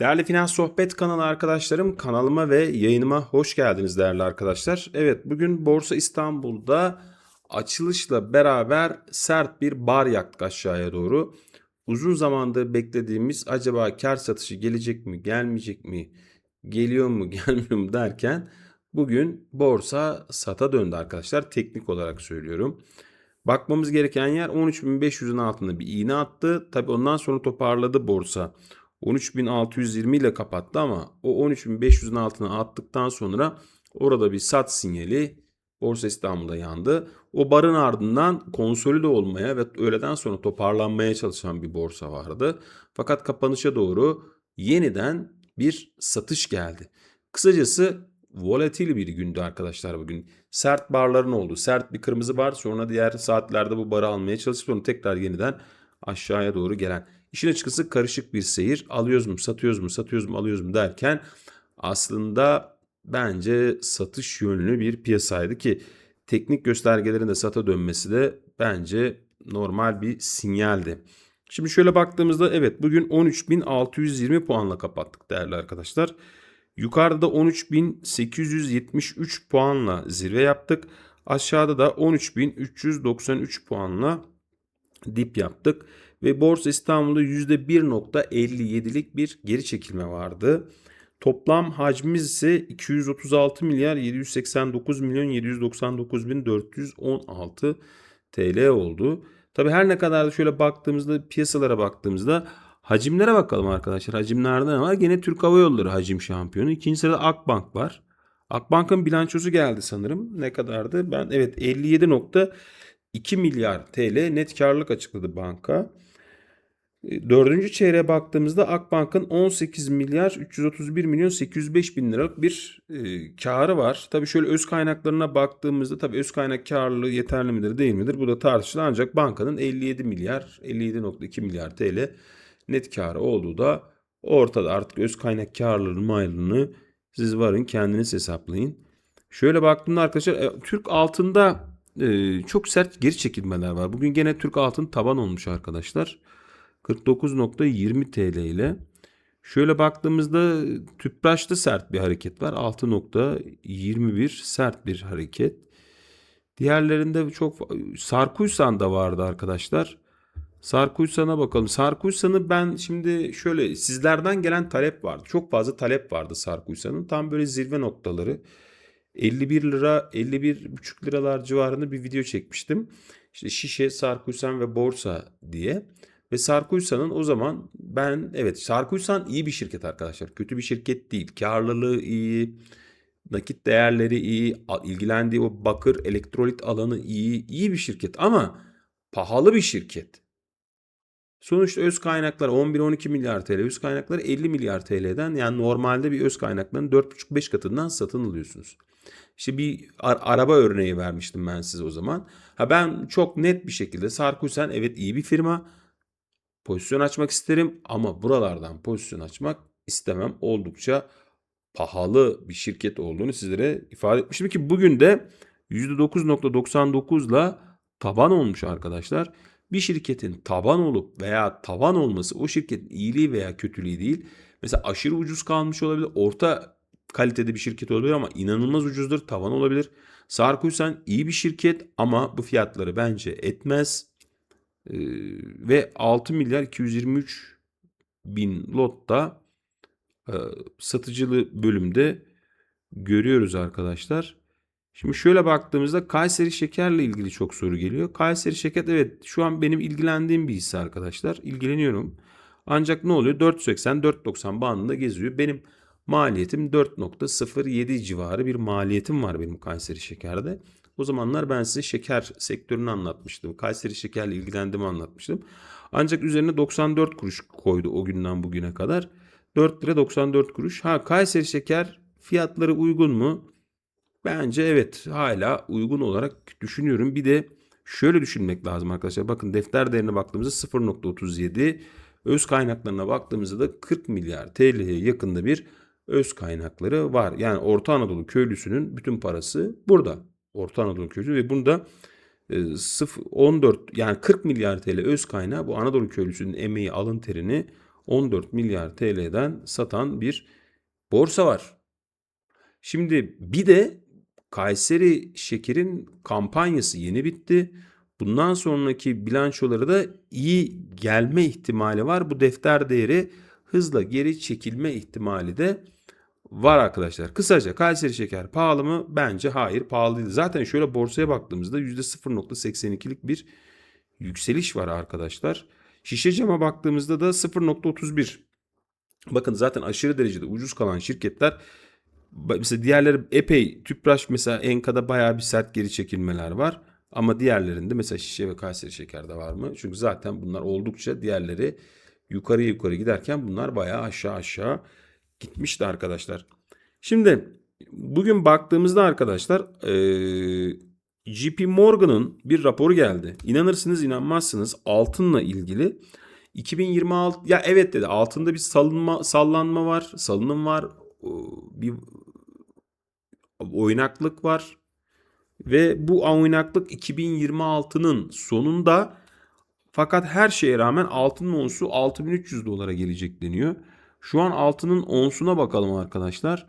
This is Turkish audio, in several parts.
Değerli Finans Sohbet kanalı arkadaşlarım, kanalıma ve yayınıma hoş geldiniz değerli arkadaşlar. Evet, bugün Borsa İstanbul'da açılışla beraber sert bir bar yaktık aşağıya doğru. Uzun zamandır beklediğimiz acaba kar satışı gelecek mi, gelmeyecek mi, geliyor mu, gelmiyor mu derken bugün borsa sata döndü arkadaşlar. Teknik olarak söylüyorum. Bakmamız gereken yer 13.500'ün altında bir iğne attı. Tabi ondan sonra toparladı borsa. 13.620 ile kapattı ama o 13.500'ün altına attıktan sonra orada bir sat sinyali Borsa İstanbul'da yandı. O barın ardından konsolide olmaya ve öğleden sonra toparlanmaya çalışan bir borsa vardı. Fakat kapanışa doğru yeniden bir satış geldi. Kısacası volatil bir gündü arkadaşlar bugün. Sert barların oldu. Sert bir kırmızı bar sonra diğer saatlerde bu barı almaya çalışıp sonra tekrar yeniden aşağıya doğru gelen. İşin açıkçası karışık bir seyir. Alıyoruz mu, satıyoruz mu, satıyoruz mu, alıyoruz mu derken aslında bence satış yönlü bir piyasaydı ki teknik göstergelerin de sata dönmesi de bence normal bir sinyaldi. Şimdi şöyle baktığımızda evet bugün 13.620 puanla kapattık değerli arkadaşlar. Yukarıda da 13.873 puanla zirve yaptık. Aşağıda da 13.393 puanla dip yaptık. Ve Borsa İstanbul'da %1.57'lik bir geri çekilme vardı. Toplam hacmimiz ise 236 milyar 789 milyon 799 bin 416 TL oldu. Tabi her ne kadar da şöyle baktığımızda piyasalara baktığımızda hacimlere bakalım arkadaşlar. Hacimlerde ne var? Gene Türk Hava Yolları hacim şampiyonu. İkinci sırada Akbank var. Akbank'ın bilançosu geldi sanırım. Ne kadardı? Ben evet 57.2 milyar TL net karlılık açıkladı banka. Dördüncü çeyreğe baktığımızda Akbank'ın 18 milyar 331 milyon 805 bin liralık bir e, karı var. Tabii şöyle öz kaynaklarına baktığımızda tabii öz kaynak karlılığı yeterli midir değil midir? Bu da tartışılır ancak bankanın 57 milyar 57.2 milyar TL net karı olduğu da ortada. Artık öz kaynak karlılığının maylını siz varın kendiniz hesaplayın. Şöyle baktığımda arkadaşlar e, Türk altında e, çok sert geri çekilmeler var. Bugün gene Türk altın taban olmuş arkadaşlar. 49.20 TL ile. Şöyle baktığımızda tüpraşta sert bir hareket var. 6.21 sert bir hareket. Diğerlerinde çok Sarkuysan da vardı arkadaşlar. Sarkuysan'a bakalım. Sarkuysan'ı ben şimdi şöyle sizlerden gelen talep vardı. Çok fazla talep vardı Sarkuysan'ın. Tam böyle zirve noktaları. 51 lira 51,5 liralar civarında bir video çekmiştim. İşte şişe, Sarkuysan ve borsa diye. Ve Sarkuysa'nın o zaman ben evet Sarkuysan iyi bir şirket arkadaşlar. Kötü bir şirket değil. Karlılığı iyi, nakit değerleri iyi, ilgilendiği o bakır, elektrolit alanı iyi, iyi bir şirket ama pahalı bir şirket. Sonuçta öz kaynaklar 11-12 milyar TL, öz kaynaklar 50 milyar TL'den yani normalde bir öz kaynakların 4,5-5 katından satın alıyorsunuz. İşte bir araba örneği vermiştim ben size o zaman. Ha ben çok net bir şekilde Sarkuysan evet iyi bir firma pozisyon açmak isterim ama buralardan pozisyon açmak istemem. Oldukça pahalı bir şirket olduğunu sizlere ifade etmiştim ki bugün de %9.99 ile taban olmuş arkadaşlar. Bir şirketin taban olup veya tavan olması o şirketin iyiliği veya kötülüğü değil. Mesela aşırı ucuz kalmış olabilir. Orta kalitede bir şirket olabilir ama inanılmaz ucuzdur. Tavan olabilir. Sarkuysan iyi bir şirket ama bu fiyatları bence etmez. Ee, ve 6 milyar 223 bin lotta e, satıcılı bölümde görüyoruz arkadaşlar. Şimdi şöyle baktığımızda Kayseri Şeker'le ilgili çok soru geliyor. Kayseri Şeker evet şu an benim ilgilendiğim bir hisse arkadaşlar. İlgileniyorum. Ancak ne oluyor? 480-490 bandında geziyor. Benim maliyetim 4.07 civarı bir maliyetim var benim Kayseri Şeker'de. O zamanlar ben size şeker sektörünü anlatmıştım. Kayseri şekerle ilgilendiğimi anlatmıştım. Ancak üzerine 94 kuruş koydu o günden bugüne kadar. 4 lira 94 kuruş. Ha Kayseri şeker fiyatları uygun mu? Bence evet hala uygun olarak düşünüyorum. Bir de şöyle düşünmek lazım arkadaşlar. Bakın defter değerine baktığımızda 0.37 öz kaynaklarına baktığımızda da 40 milyar TL'ye yakında bir öz kaynakları var. Yani Orta Anadolu köylüsünün bütün parası burada. Orta Anadolu köylüsü ve bunda e, 0, 14 yani 40 milyar TL öz kaynağı bu Anadolu köylüsünün emeği alın terini 14 milyar TL'den satan bir borsa var. Şimdi bir de Kayseri Şeker'in kampanyası yeni bitti. Bundan sonraki bilançoları da iyi gelme ihtimali var. Bu defter değeri hızla geri çekilme ihtimali de var arkadaşlar. Kısaca Kayseri Şeker pahalı mı? Bence hayır pahalı değil. Zaten şöyle borsaya baktığımızda %0.82'lik bir yükseliş var arkadaşlar. Şişe cama baktığımızda da 0.31. Bakın zaten aşırı derecede ucuz kalan şirketler mesela diğerleri epey Tüpraş mesela Enka'da bayağı bir sert geri çekilmeler var. Ama diğerlerinde mesela şişe ve Kayseri şekerde var mı? Çünkü zaten bunlar oldukça diğerleri yukarı yukarı giderken bunlar bayağı aşağı aşağı gitmişti arkadaşlar. Şimdi bugün baktığımızda arkadaşlar ee, JP Morgan'ın bir raporu geldi. İnanırsınız inanmazsınız altınla ilgili 2026 ya evet dedi altında bir salınma sallanma var, salınım var, bir oynaklık var ve bu oynaklık 2026'nın sonunda fakat her şeye rağmen altının onsu 6300 dolara gelecek deniyor. Şu an altının onsuna bakalım arkadaşlar.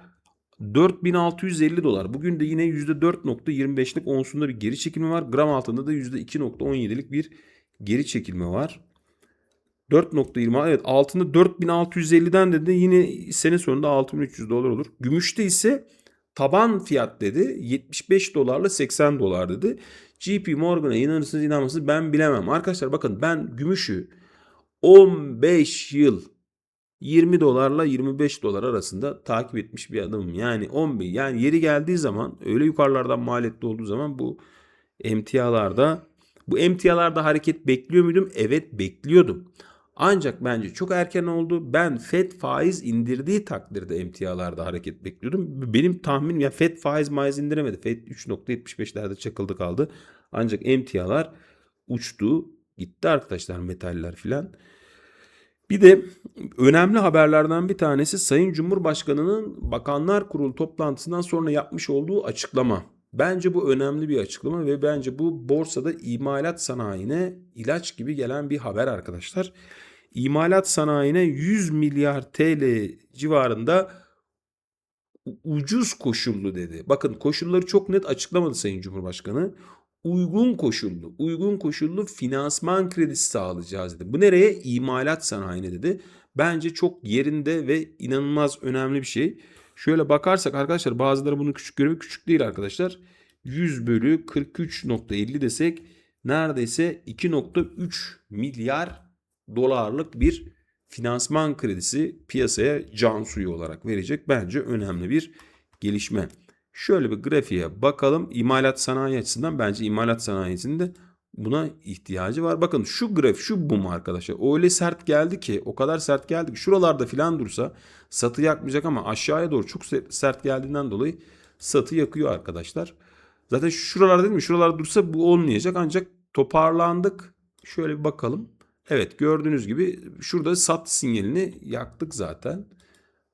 4650 dolar. Bugün de yine %4.25'lik onsunda bir geri çekilme var. Gram altında da %2.17'lik bir geri çekilme var. 4.20 evet altında 4650'den dedi yine sene sonunda 6300 dolar olur. Gümüşte ise taban fiyat dedi 75 dolarla 80 dolar dedi. JP Morgan'a inanırsınız inanmazsınız ben bilemem. Arkadaşlar bakın ben gümüşü 15 yıl 20 dolarla 25 dolar arasında takip etmiş bir adamım. Yani 11 yani yeri geldiği zaman öyle yukarılardan maliyetli olduğu zaman bu emtialarda bu emtialarda hareket bekliyor muydum? Evet bekliyordum. Ancak bence çok erken oldu. Ben FED faiz indirdiği takdirde emtialarda hareket bekliyordum. Benim tahminim ya FED faiz maiz indiremedi. FED 3.75'lerde çakıldı kaldı. Ancak emtialar uçtu. Gitti arkadaşlar metaller filan. Bir de önemli haberlerden bir tanesi Sayın Cumhurbaşkanı'nın Bakanlar Kurulu toplantısından sonra yapmış olduğu açıklama. Bence bu önemli bir açıklama ve bence bu borsada imalat sanayine ilaç gibi gelen bir haber arkadaşlar. İmalat sanayine 100 milyar TL civarında ucuz koşullu dedi. Bakın koşulları çok net açıklamadı Sayın Cumhurbaşkanı. Uygun koşullu, uygun koşullu finansman kredisi sağlayacağız dedi. Bu nereye? İmalat sanayine dedi. Bence çok yerinde ve inanılmaz önemli bir şey. Şöyle bakarsak arkadaşlar bazıları bunu küçük görüyor. Küçük değil arkadaşlar. 100 bölü 43.50 desek neredeyse 2.3 milyar dolarlık bir finansman kredisi piyasaya can suyu olarak verecek. Bence önemli bir gelişme. Şöyle bir grafiğe bakalım. İmalat sanayi açısından bence imalat sanayisinde buna ihtiyacı var. Bakın şu graf şu bum arkadaşlar. Öyle sert geldi ki o kadar sert geldi ki şuralarda filan dursa satı yakmayacak ama aşağıya doğru çok sert geldiğinden dolayı satı yakıyor arkadaşlar. Zaten şuralarda değil mi? Şuralarda dursa bu olmayacak ancak toparlandık. Şöyle bir bakalım. Evet gördüğünüz gibi şurada sat sinyalini yaktık zaten.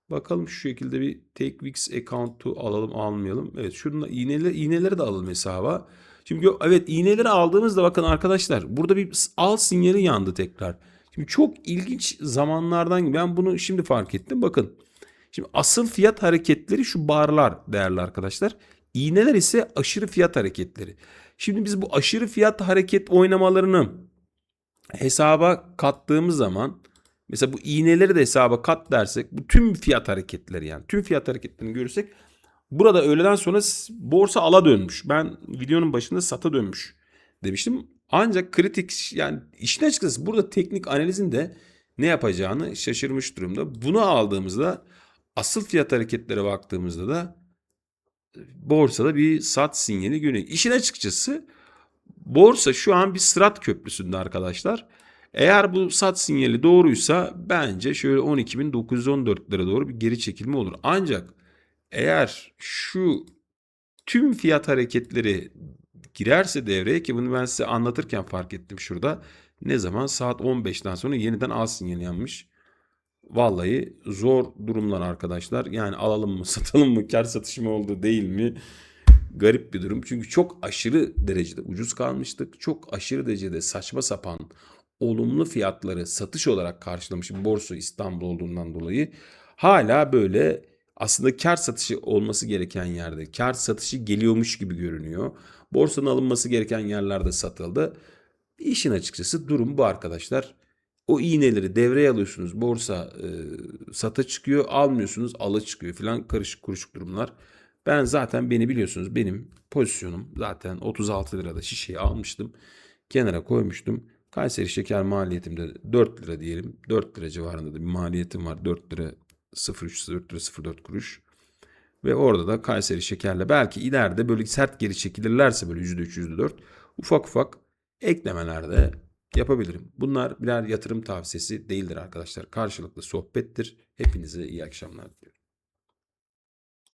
Bakalım şu şekilde bir take weeks account'u alalım almayalım. Evet şurada iğneler, iğneleri de alalım hesaba. Şimdi evet iğneleri aldığımızda bakın arkadaşlar burada bir al sinyali yandı tekrar. Şimdi çok ilginç zamanlardan ben bunu şimdi fark ettim. Bakın şimdi asıl fiyat hareketleri şu barlar değerli arkadaşlar. İğneler ise aşırı fiyat hareketleri. Şimdi biz bu aşırı fiyat hareket oynamalarını hesaba kattığımız zaman mesela bu iğneleri de hesaba kat dersek bu tüm fiyat hareketleri yani tüm fiyat hareketlerini görürsek burada öğleden sonra borsa ala dönmüş. Ben videonun başında sata dönmüş demiştim. Ancak kritik yani işin açıkçası burada teknik analizin de ne yapacağını şaşırmış durumda. Bunu aldığımızda asıl fiyat hareketlere baktığımızda da borsada bir sat sinyali görüyor. İşin açıkçası borsa şu an bir sırat köprüsünde arkadaşlar. Eğer bu sat sinyali doğruysa bence şöyle 12.914 lira doğru bir geri çekilme olur. Ancak eğer şu tüm fiyat hareketleri girerse devreye ki bunu ben size anlatırken fark ettim şurada. Ne zaman? Saat 15'ten sonra yeniden al sinyali yanmış. Vallahi zor durumlar arkadaşlar. Yani alalım mı satalım mı kar satışı mı oldu değil mi? Garip bir durum. Çünkü çok aşırı derecede ucuz kalmıştık. Çok aşırı derecede saçma sapan olumlu fiyatları satış olarak karşılamış borsa İstanbul olduğundan dolayı hala böyle aslında kar satışı olması gereken yerde kar satışı geliyormuş gibi görünüyor. Borsanın alınması gereken yerlerde satıldı. İşin açıkçası durum bu arkadaşlar. O iğneleri devreye alıyorsunuz. Borsa e, sata çıkıyor, almıyorsunuz, ala çıkıyor falan karışık kuruşuk durumlar. Ben zaten beni biliyorsunuz benim pozisyonum zaten 36 lirada şişeyi almıştım. Kenara koymuştum. Kayseri şeker maliyetimde 4 lira diyelim. 4 lira civarında da bir maliyetim var. 4 lira 03 4 lira 04 kuruş. Ve orada da Kayseri şekerle belki ileride böyle sert geri çekilirlerse böyle %3 %4 ufak ufak eklemeler de yapabilirim. Bunlar birer yatırım tavsiyesi değildir arkadaşlar. Karşılıklı sohbettir. Hepinize iyi akşamlar diliyorum.